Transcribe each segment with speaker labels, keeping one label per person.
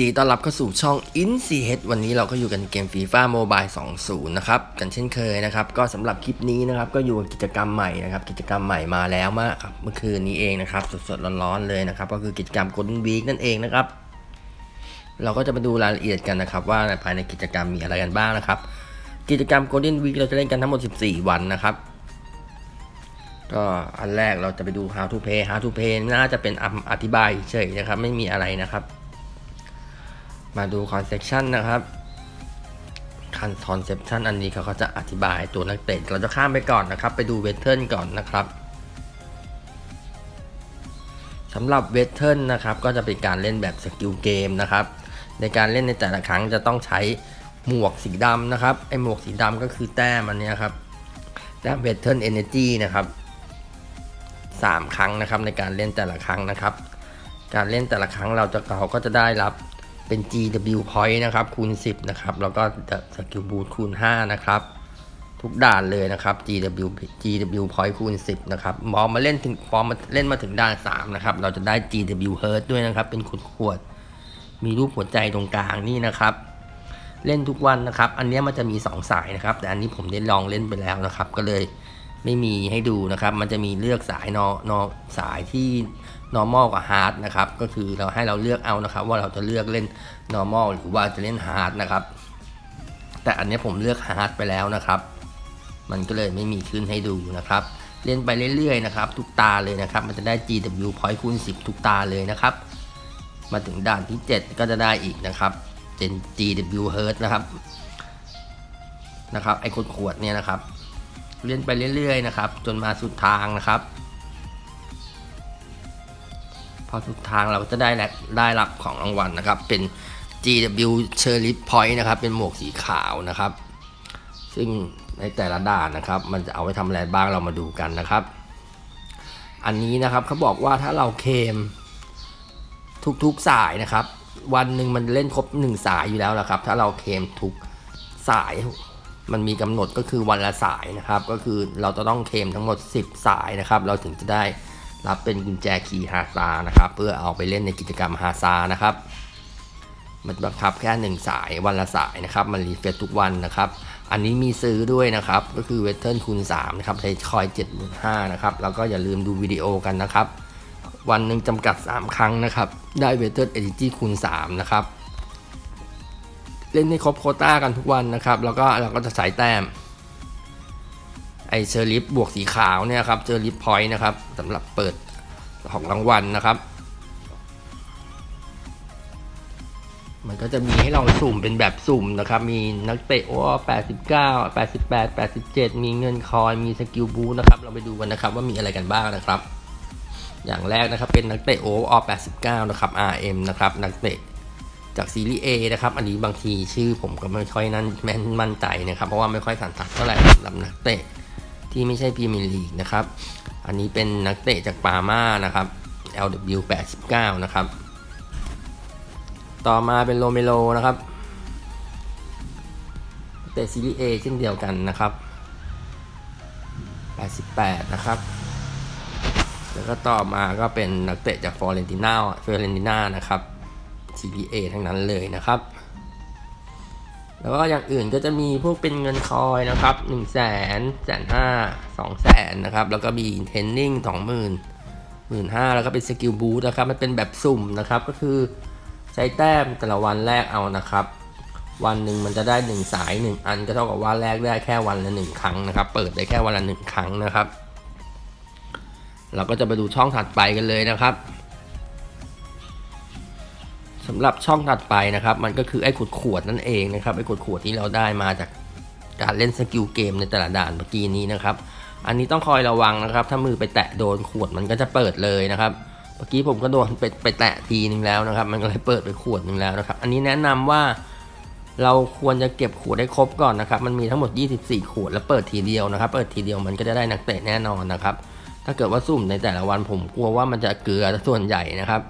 Speaker 1: ดีต้อนรับเข้าสู่ช่อง i n c h วันนี้เราก็อยู่กันเกมฟีฟ่าโมบาย20 นะครับ กันเช่นเคยนะครับ ก็สำหรับคลิปนี้นะครับ ก็อยู่กับกิจกรรมใหม่นะครับ กิจกรรมใหม่มาแล้วมื่อครับ เมื่อคืนนี้เองนะครับ สดๆ ร้อนๆ เลยนะครับ ก็คือกิจกรรม Golden Week นั่นเองนะครับ เราก็จะมาดูรายละเอียดกันนะครับ ว่าภายในกิจกรรมมีอะไรกันบ้างนะครับ กิจกรรม Golden Week เราจะเล่นกันทั้งหมด 14 วันนะครับ ก็อันแรกเราจะไปดู how to play how to play น่าจะเป็นอธิบายเฉยนะครับ ไม่มีอะไรนะครับ มาดู conception นะครับคัน conception อันนี้เขาก็จะอธิบายตัวนักเตะเราจะข้ามไปก่อนนะครับ ไปดูเวทเทิร์นก่อนนะครับสำหรับเวทเทิร์นะครับก็จะเป็นการเล่นแบบสกิลเกมนะครับ ในการเล่นในแต่ละครั้งจะต้องใช้หมวกสีดำนะครับไอหมวกสีดำก็คือแต้มอันนี้ครับแต้มเวทเทิร์นเอเนจีนะครับสามครั้งนะครับในการเล่นแต่ละครั้งนะครับ การเล่นแต่ละครั้งเราจะเราก็จะได้รับ เป็น GW point นะครับคูณ 10 นะครับ แล้วก็สกิลบูทคูณ 5 นะครับ ทุกด่านเลยนะครับ GW GW point คูณ 10 นะครับพอมาเล่นถึงพอมาเล่นมาถึงด่าน 3 นะครับ เราจะได้ GW hurt ด้วยนะครับ เป็นขวดขวด มีรูปหัวใจตรงกลางนี่นะครับ เล่นทุกวันนะครับ อันนี้มันจะมี 2 สายนะครับ แต่อันนี้ผมได้ลองเล่นไปแล้วนะครับ ก็เลยไม่มีให้ดูนะครับ มันจะมีเลือกสายนอนอสายที่ normal กับ hard นะครับ ก็คือเราให้เราเลือกเอานะครับ ว่าเราจะเลือกเล่น normal หรือว่าจะเล่น hard นะครับ แต่อันนี้ผมเลือก hard ไปแล้วนะครับ มันก็เลยไม่มีขึ้นให้ดูนะครับ เล่นไปเรื่อยๆนะครับทุกตาเลยนะครับ มันจะได้ GW point คูณ10 ทุกตาเลยนะครับ มาถึงด่านที่ 7 ก็จะได้อีกนะครับเป็น GW Hurt นะครับนะครับไอ้ขวดๆเนี่ยนะครับ เล่นไปเรื่อยๆนะครับ จนมาสุดทางนะครับ พอสุดทางเราก็จะได้แลได้รับของรางวัลนะครับ เป็น GW Cherry Point นะครับ เป็นหมวกสีขาวนะครับ ซึ่งในแต่ละด่านนะครับ มันจะเอาไว้ทำอะไรบ้างเรามาดูกันนะครับ อันนี้นะครับเขาบอกว่าถ้าเราเคมทุกๆสายนะครับ วันหนึ่งมันเล่นครบหนึ่งสายอยู่แล้วนะครับ ถ้าเราเคมทุกสายมันมีกำหนดก็คือวันละสายนะครับ ก็คือเราจะต้องเคมทั้งหมด 10 สายนะครับ เราถึงจะได้ รับเป็นกุญแจคีย์ฮาซานะครับ เพื่อเอาไปเล่นในกิจกรรมฮาซานะครับ มันบังคับแค่หนึ่งสายวันละสายนะครับ มันรีเฟรชทุกวันนะครับ อันนี้มีซื้อด้วยนะครับ ก็คือเวทเทิร์นคูณ3นะครับใช้คอย7 5 0 0นะครับ แล้วก็อย่าลืมดูวิดีโอกันนะครับ วันหนึ่งจำกัด 3 ครั้งนะครับ ได้เวทเทิร์นเอ r จีคูณ3นะครับ เล่นให้ครบโคต้ากันทุกวันนะครับ แล้วก็เราก็จะใส่แต้ม ไอเชอร์ลิฟบวกสีขาวเนี่ยครับเชอร์ลิฟพอยต์นะครับสำหรับเปิดของรางวัลนะครับ มันก็จะมีให้เราสุ่มเป็นแบบสุ่มนะครับ มีนักเตะโอ้89 88 87มีเงินคอย มีสกิลบูนะครับ เราไปดูกันนะครับว่ามีอะไรกันบ้างนะครับ อย่างแรกนะครับเป็นนักเตะโออ89 นะครับ RM นะครับ นักเตะจากซีรีส์ A นะครับ อันนี้บางทีชื่อผมก็ไม่ค่อยนั่นแม่นมั่นใจนะครับ เพราะว่าไม่ค่อยสันทัดเท่าไหร่สำหรับนักเตะ ที่ไม่ใช่พรีเมียร์ลีกนะครับ อันนี้เป็นนักเตะจากปาร์มานะครับ LW 89นะครับ ต่อมาเป็นโรเมโลนะครับ เตะซีรีส์ A เช่นเดียวกันนะครับ 88 นะครับ แล้วก็ต่อมาก็เป็นนักเตะจากฟอร์เรนติน่าฟอร์เรนติน่านะครับซีรีส์ A ทั้งนั้นเลยนะครับ แล้วก็อย่างอื่นก็จะมีพวกเป็นเงินคอยนะครับ1 0 0 0 0แสนแสนห้าสองแสนนะครับ แล้วก็มีเทรนนิ่งสองหมื่นหมื่นห้าแล้วก็เป็นสกิลบูทนะครับ มันเป็นแบบสุ่มนะครับ ก็คือใช้แต้มแต่ละวันแรกเอานะครับ วันหนึ่งมันจะได้ 1 สาย 1 อันก็เท่ากับว่าแรกได้แค่วันละ 1 ครั้งนะครับ เปิดได้แค่วันละ 1 ครั้งนะครับ เราก็จะไปดูช่องถัดไปกันเลยนะครับ สำหรับช่องถัดไปนะครับ มันก็คือไอ้ขวดขวดนั่นเองนะครับไอ้ขวดขวดที่เราได้มาจากการเล่นสกิลเกมในแต่ละด่านเมื่อกี้นี้นะครับ อันนี้ต้องคอยระวังนะครับ ถ้ามือไปแตะโดนขวดมันก็จะเปิดเลยนะครับ เมื่อกี้ผมก็โดนไปไปแตะทีนึงแล้วนะครับ มันก็เลยเปิดไปขวดนึงแล้วนะครับ อันนี้แนะนำว่าเราควรจะเก็บขวดให้ครบก่อนนะครับ มันมีทั้งหมด 24 ขวดแล้วเปิดทีเดียวนะครับ เปิดทีเดียวมันก็จะได้นักเตะแน่นอนนะครับ ถ้าเกิดว่าสุ่มในแต่ละวันผมกลัวว่ามันจะเกลือส่วนใหญ่นะครับ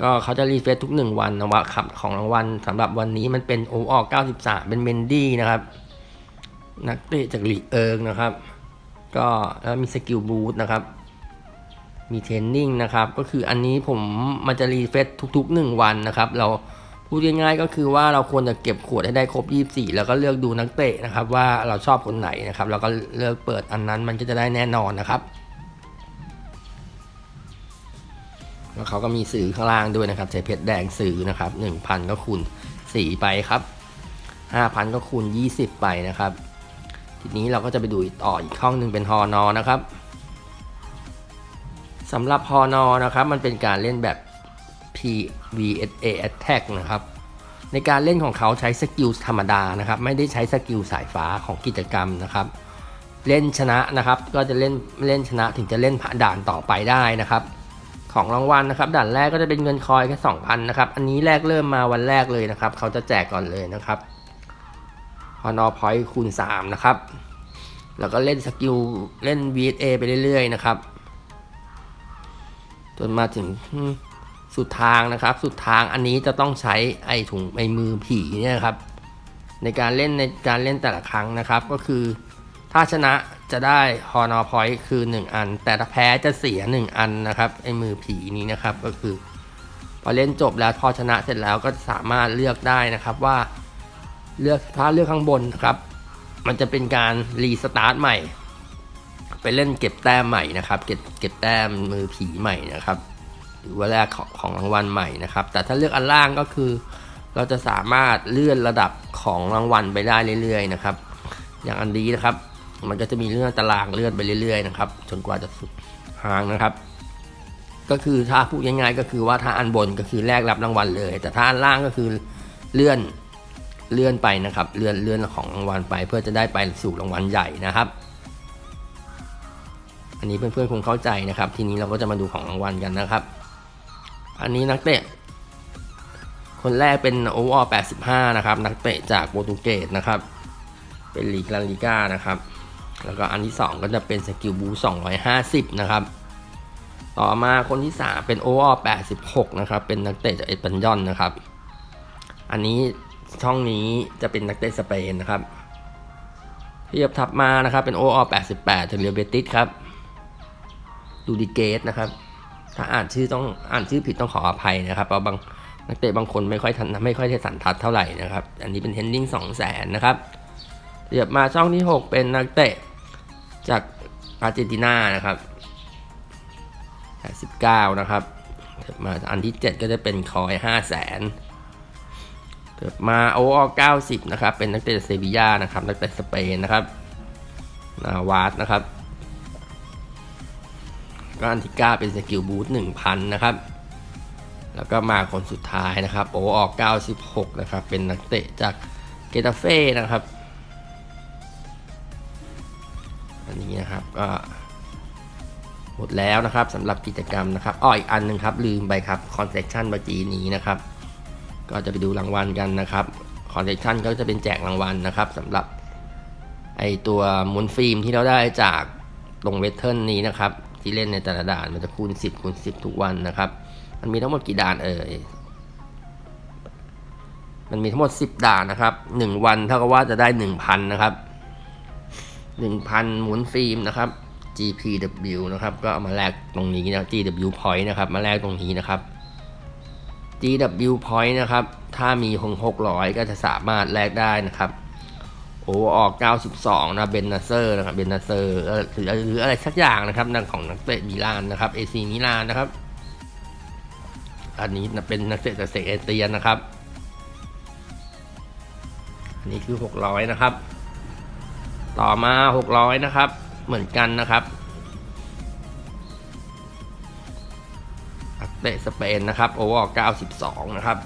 Speaker 1: ก็เขาจะรีเฟซทุก1วันนะว่าครับของรางวัลสำหรับวันนี้มันเป็นโอออก93 เป็นเมนดี้นะครับ นักเตะจากลีกเอิงนะครับ ก็แล้วมีสกิลบูทนะครับ มีเทรนนิ่งนะครับ ก็คืออันนี้ผมมันจะรีเฟซทุกๆ 1 วันนะครับ เราพูดง่ายๆก็คือว่าเราควรจะเก็บขวดให้ได้ครบ 24 แล้วก็เลือกดูนักเตะนะครับ ว่าเราชอบคนไหนนะครับ แล้วก็เลือกเปิดอันนั้นมันก็จะได้แน่นอนนะครับ แล้วเขาก็มีสื่อข้างล่างด้วยนะครับใช้เพชรแดงสื่อนะครับ 1,000 ก็คูณ4ไปครับ 5,000 ก็คูณ 20 ไปนะครับ ทีนี้เราก็จะไปดูต่ออีกห้องหนึ่งเป็นฮอนอนะครับสำหรับฮอนอนะครับมันเป็นการเล่นแบบ PVSA Attack นะครับในการเล่นของเขาใช้สกิลธรรมดานะครับ ไม่ได้ใช้สกิลสายฟ้าของกิจกรรมนะครับ เล่นชนะนะครับ ก็จะเล่นเล่นชนะถึงจะเล่นผ่านด่านต่อไปได้นะครับ ของรางวัลนะครับด่านแรกก็จะเป็นเงินคอยแค่2,000นะครับ อันนี้แรกเริ่มมาวันแรกเลยนะครับ เขาจะแจกก่อนเลยนะครับฮอนอพอยต์คูณ3นะครับ แล้วก็เล่นสกิลเล่น VSA ไปเรื่อยๆนะครับ จนมาถึงสุดทางนะครับ สุดทางอันนี้จะต้องใช้ไอถุงไอมือผีเนี่ยครับ ในการเล่นในการเล่นแต่ละครั้งนะครับ ก็คือถ้าชนะ จะได้ฮอนอพอยต์คือ 1 อัน แต่ถ้าแพ้จะเสีย 1 อันนะครับไอ้มือผีนี้นะครับก็คือ พอเล่นจบแล้วพอชนะเสร็จแล้วก็สามารถเลือกได้นะครับว่าเลือกถ้าเลือกข้างบนนะครับ มันจะเป็นการรีสตาร์ทใหม่ ไปเล่นเก็บแต้มใหม่นะครับ เก็บเก็บแต้มมือผีใหม่นะครับ หรือว่าแรกของของรางวัลใหม่นะครับ แต่ถ้าเลือกอันล่างก็คือ เราจะสามารถเลื่อนระดับของรางวัลไปได้เรื่อยๆนะครับ อย่างอันนี้นะครับ มันก็จะมีเลื่อนตารางเลื่อนไปเรื่อยๆนะครับจนกว่าจะสุดทางนะครับ ก็คือถ้าพูดง่ายๆก็คือว่าถ้าอันบนก็คือแลกรับรางวัลเลย แต่ถ้าอันล่างก็คือเลื่อนเลื่อนไปนะครับ เลื่อนเลื่อนของรางวัลไปเพื่อจะได้ไปสู่รางวัลใหญ่นะครับ อันนี้เพื่อนๆคงเข้าใจนะครับ ทีนี้เราก็จะมาดูของรางวัลกันนะครับ อันนี้นักเตะคนแรกเป็นโอเวอร์85 นะครับ นักเตะจากโปรตุเกสนะครับ เป็นลีกลาลิก้านะครับ แล้วก็อันที่ 2 ก็จะเป็นสกิลบู250 นะครับ ต่อมาคนที่ 3 เป็นโอเวอร์86 นะครับ เป็นนักเตะจากเอสปันยอนนะครับ อันนี้ช่องนี้จะเป็นนักเตะสเปนนะครับเทียบทับมานะครับเป็นโอเวอร์88ถึงเรียเบติสครับดูดิเกตนะครับ ถ้าอ่านชื่อต้องอ่านชื่อผิดต้องขออภัยนะครับ เพราะบางนักเตะบางคนไม่ค่อยทันไม่ค่อยได้สันทัดเท่าไหร่นะครับ อันนี้เป็นเฮนดิ้งสองแสนนะครับเรียบมาช่องที่ 6 เป็นนักเตะ จากอาร์เจนตินานะครับ89 นะครับ มาอันที่ 7 ก็จะเป็นคอย5 0 0แสนมาโออ90 นะครับ เป็นนักเตะเซบีย่านะครับ นักเตะสเปนนะครับนาวาสนะครับ ก็อันที่ 9 เป็นสกิลบูท1,000 นะครับ แล้วก็มาคนสุดท้ายนะครับโอออก96 นะครับ เป็นนักเตะจากเกตาเฟ่นะครับ นะครับก็หมดแล้วนะครับสำหรับกิจกรรมนะครับอ้ออีกอันหนึ่งครับ ลืมไปครับคอนเซ c ชันเมื่อกี้นี้นะครับ ก็จะไปดูรางวัลกันนะครับคอนเซ c ชันก็จะเป็นแจกรางวัลนะครับสำหรับไอตัวมูลฟิล์มที่เราได้จากตรงเวทเทิลนี้นะครับ ที่เล่นในแต่ละด่านมันจะคูณ 10คูณ10 ทุกวันนะครับ มันมีทั้งหมดกี่ด่านเอ่ยมันมีทั้งหมด 10 ด่านนะครับ 1 วันเท่ากับว่าจะได้ 1,000 นะครับ 1,000 หมุนฟิล์มนะครับ GPW นะครับ ก็เอามาแลกตรงนี้นะ GW point นะครับ มาแลกตรงนี้นะครับ GW point นะครับ ถ้ามีคง600 ก็จะสามารถแลกได้นะครับ โอ้ออก 92 นะเบนนาเซอร์นะครับ เบนนาเซอร์หรือหรืออะไรสักอย่างนะครับนักของนักเตะมิลานนะครับเอซีมิลานนะครับ อันนี้เป็นนักเตะจากเซเอเตียนนะครับ อันนี้คือ 600 นะครับ ต่อมา 600 นะครับ เหมือนกันนะครับนักเตะสเปนนะครับโอเวอร์92 นะครับ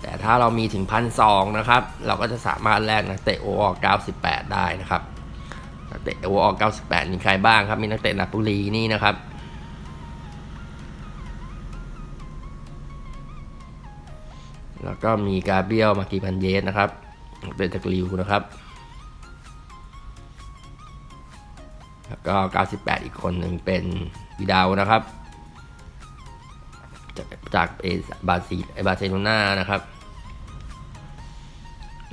Speaker 1: แต่ถ้าเรามีถึงพันสองนะครับ เราก็จะสามารถแลกนักเตะโอเวอร์98 ได้นะครับนักเตะโอเวอร์98 มีใครบ้างครับ มีนักเตะนาปูลีนี่นะครับแล้วก็มีกาเบียลมากีพันเยสนะครับ เป็นตะกริวนะครับ แล้วก็ 98 อีกคนหนึ่งเป็นวิดาวนะครับ จากจากเอบาซิบาเซโลนานะครับ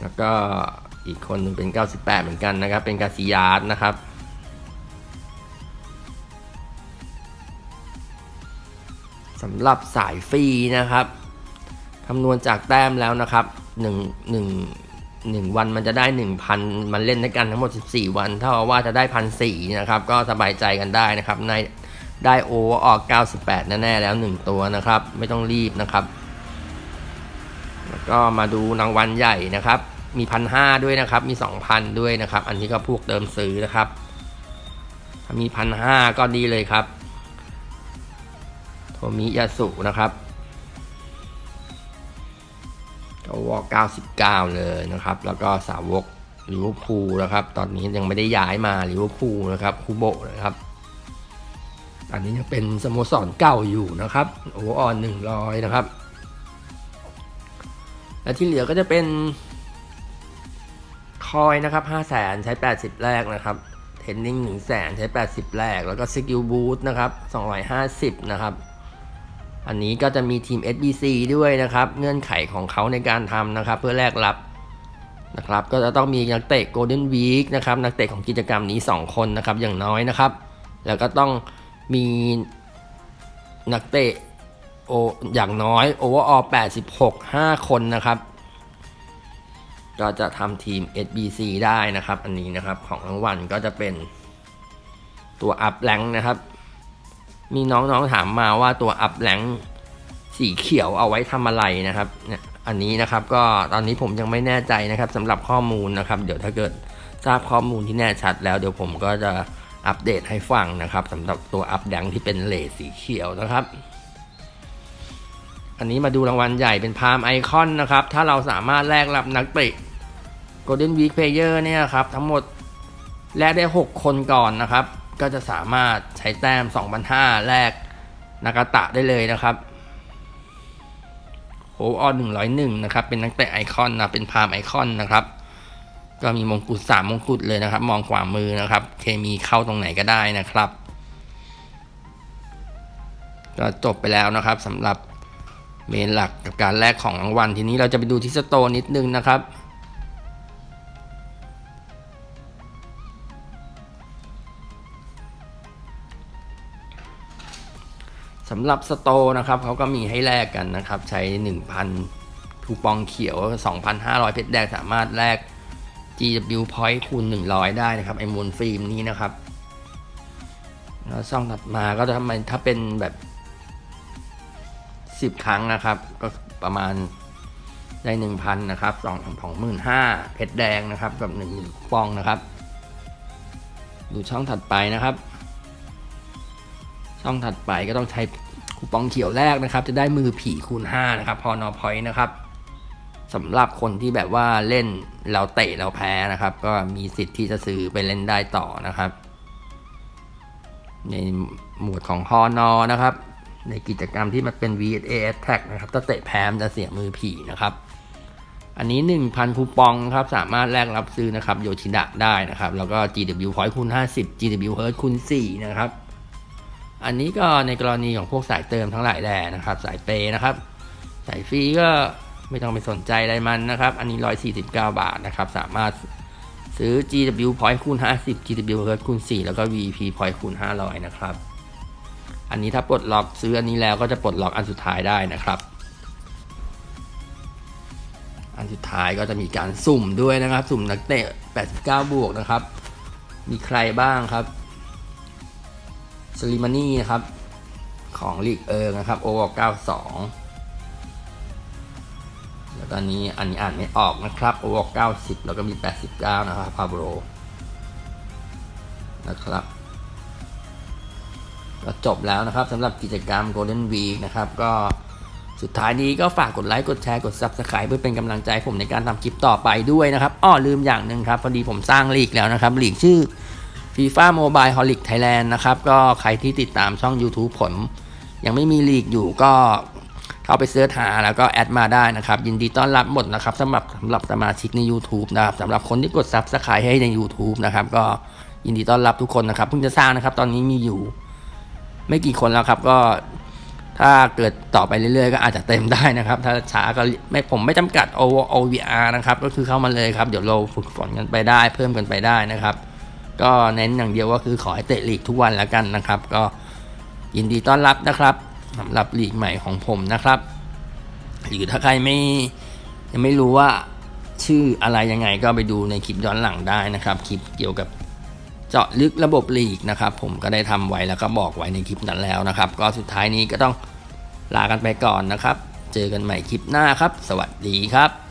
Speaker 1: แล้วก็อีกคนหนึ่งเป็น 98 เหมือนกันนะครับ เป็นกาซิยาสนะครับสำหรับสายฟรีนะครับคำนวณจากแต้มแล้วนะครับ 1 1 1วันมันจะได้1,000มันเล่นด้วยกันทั้งหมด 14 วัน เท่าว่าจะได้พันสี่นะครับ ก็สบายใจกันได้นะครับ ในได้โอเวอร์ออก 98 แน่ๆแล้ว 1 ตัวนะครับ ไม่ต้องรีบนะครับ แล้วก็มาดูรางวัลใหญ่นะครับ มีพันห้าด้วยนะครับ มี 2,000 ด้วยนะครับ อันนี้ก็พวกเติมซื้อนะครับ มีพันห้าก็ดีเลยครับ โทมิยาสุนะครับ ก็วอ99 เลยนะครับ แล้วก็สาวกลิเวอร์พูลนะครับ ตอนนี้ยังไม่ได้ย้ายมาลิเวอร์พูลนะครับคูโบนะครับ อันนี้ยังเป็นสโมสรเก่าอยู่นะครับโอเวอร์ออน100นะครับ และที่เหลือก็จะเป็นคอยนะครับ5 0 0แสนใช้80แรกนะครับเทนนิง1 0 0 0 0แสนใช้80แรก แล้วก็สกิลบูทนะครับ250นะครับ อันนี้ก็จะมีทีม SBC ด้วยนะครับ เงื่อนไขของเขาในการทำนะครับ เพื่อแลกรับนะครับ ก็จะต้องมีนักเตะ Golden Week นะครับ นักเตะของกิจกรรมนี้ 2 คนนะครับ อย่างน้อยนะครับ แล้วก็ต้องมีนักเตะโออย่างน้อยโอเวอร์ออ86 5 คนนะครับ ก็จะทำทีม SBC ได้นะครับ อันนี้นะครับของรางวัลก็จะเป็นตัวอัพแรงนะครับ มีน้องๆถามมาว่าตัวอัพแรงสีเขียวเอาไว้ทำอะไรนะครับเนี่ยอันนี้นะครับก็ตอนนี้ผมยังไม่แน่ใจนะครับสำหรับข้อมูลนะครับ เดี๋ยวถ้าเกิดทราบข้อมูลที่แน่ชัด แล้วเดี๋ยวผมก็จะอัปเดตให้ฟังนะครับสำหรับตัวอัพแดงที่เป็นเลสสีเขียวนะครับ อันนี้มาดูรางวัลใหญ่เป็นพามไอคอนนะครับ ถ้าเราสามารถแลกรับนักเตะ Golden Week Player เนี่ยครับทั้งหมดแลกได้ 6 คนก่อนนะครับ ก็จะสามารถใช้แต้ม 2,500 แลกนากาตะได้เลยนะครับโฮออน101นะครับ เป็นนักเตะไอคอนนะเป็นพามไอคอนนะครับ ก็มีมงกุฎ3มงกุฎเลยนะครับ มองขวามือนะครับ เคมีเข้าตรงไหนก็ได้นะครับ ก็จบไปแล้วนะครับสำหรับเมนหลักกับการแลกของรางวัลทีนี้เราจะไปดูที่สโตนิดนึงนะครับ สำหรับสโตนะครับเขาก็มีให้แลกกันนะครับ ใช้ 1,000คูปองเขียว 2,500 เพชรแดงสามารถแลก GW Point คูณ 100 ได้นะครับ ไอมูลฟิล์มนี้นะครับ แล้วช่องถัดมาก็จะทำไมถ้าเป็นแบบ 10 ครั้งนะครับ ก็ประมาณได้ 1,000 นะครับ2 2 5 0 0เพชรแดงนะครับ กับ1คูปองนะครับ ดูช่องถัดไปนะครับ ช่องถัดไปก็ต้องใช้คูปองเขียวแรกนะครับ จะได้มือผีคูณ5นะครับพอนอพอยต์นะครับสำหรับคนที่แบบว่าเล่นเราเตะเราแพ้นะครับ ก็มีสิทธิ์ที่จะซื้อไปเล่นได้ต่อนะครับ ในหมวดของฮอนอนะครับ ในกิจกรรมที่มันเป็น VSA Attack นะครับถ้าเตะแพ้มันจะเสียมือผีนะครับ อันนี้ 1,000 คูปองครับสามารถแลกรับซื้อนะครับโยชิดะได้นะครับ แล้วก็ GW Point คูณ50 GW Hurt คูณ4นะครับ อันนี้ก็ในกรณีของพวกสายเติมทั้งหลายแหล่นะครับ สายเปย์นะครับ สายฟรีก็ไม่ต้องไปสนใจอะไรมันนะครับ อันนี้ 149 บาทนะครับ สามารถซื้อ GW Point คูณ50 GW Hurt คูณ4แล้วก็ VP Point คูณ500 นะครับ อันนี้ถ้าปลดล็อกซื้ออันนี้แล้วก็จะปลดล็อกอันสุดท้ายได้นะครับ อันสุดท้ายก็จะมีการสุ่มด้วยนะครับ สุ่มนักเตะ89 บวกนะครับ มีใครบ้างครับ สลิมานี่นะครับ ของลีกเอิงนะครับโอเวอร์92แล้วตอนนี้อันนี้อ่านไม่ออกนะครับโอเวอร์90แล้วก็มี89นะครับพาโบโรนะครับก็จบแล้วนะครับสำหรับกิจกรรม Golden Week นะครับ ก็สุดท้ายนี้ก็ฝากกดไลค์ กดแชร์ กด Subscribe เพื่อเป็นกำลังใจผมในการทำคลิปต่อไปด้วยนะครับอ้อลืมอย่างหนึ่งครับ พอดีผมสร้างลีกแล้วนะครับลีกชื่อ FIFA Mobile Holic Thailand นะครับ ก็ใครที่ติดตามช่อง YouTube ผม ยังไม่มีลีกอยู่ก็เข้าไปเสิร์ชหาแล้วก็แอดมาได้นะครับ ยินดีต้อนรับหมดนะครับสำหรับสำหรับสมาชิกใน YouTube นะครับสำหรับคนที่กด Subscribe ให้ใน YouTube นะครับ ก็ยินดีต้อนรับทุกคนนะครับเพิ่งจะสร้างนะครับ ตอนนี้มีอยู่ ไม่กี่คนแล้วครับ ก็ถ้าเกิดต่อไปเรื่อยๆ ก็อาจจะเต็มได้นะครับ ถ้าช้าก็ไม่ผมไม่จำกัด O OVR นะครับ ก็คือเข้ามาเลยครับ เดี๋ยวเราฝึกฝนกันไปได้ เพิ่มกันไปได้นะครับ ก็เน้นอย่างเดียวก็คือขอให้เตะลีกทุกวันแล้วกันนะครับ ก็ยินดีต้อนรับนะครับสำหรับลีกใหม่ของผมนะครับ หรือถ้าใครไม่ยังไม่รู้ว่าชื่ออะไรยังไงก็ไปดูในคลิปย้อนหลังได้นะครับคลิปเกี่ยวกับเจาะลึกระบบลีกนะครับ ผมก็ได้ทำไว้แล้วก็บอกไว้ในคลิปนั้นแล้วนะครับ ก็สุดท้ายนี้ก็ต้องลากันไปก่อนนะครับ เจอกันใหม่คลิปหน้าครับ สวัสดีครับ